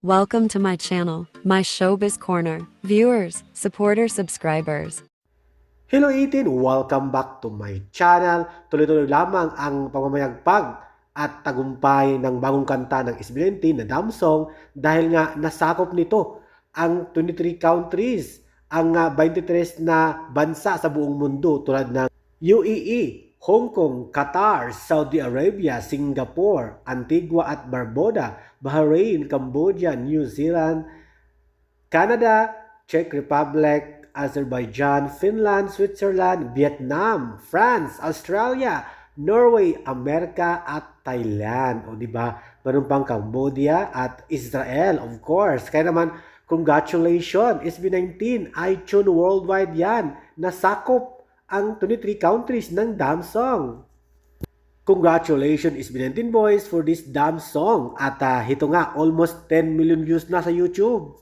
Welcome to my channel, my showbiz corner. Viewers, supporters, subscribers. Hello 18! Welcome back to my channel. Tuloy-tuloy lamang ang pamamayagpag at tagumpay ng bagong kanta ng SB19 na Damn Song dahil nga nasakop nito ang 23 countries, ang ah, 23 na bansa sa buong mundo tulad ng UAE, Hong Kong, Qatar, Saudi Arabia, Singapore, Antigua at Barbuda, Bahrain, Cambodia, New Zealand, Canada, Czech Republic, Azerbaijan, Finland, Switzerland, Vietnam, France, Australia, Norway, Amerika at Thailand. O di ba? Meron pang Cambodia at Israel, of course. Kaya naman, congratulations, SB19, iTunes worldwide yan. Nasakop ang 23 countries ng Damn Song. Congratulations SB19 boys for this damn song. At ah, ito nga, almost 10 million views na sa YouTube.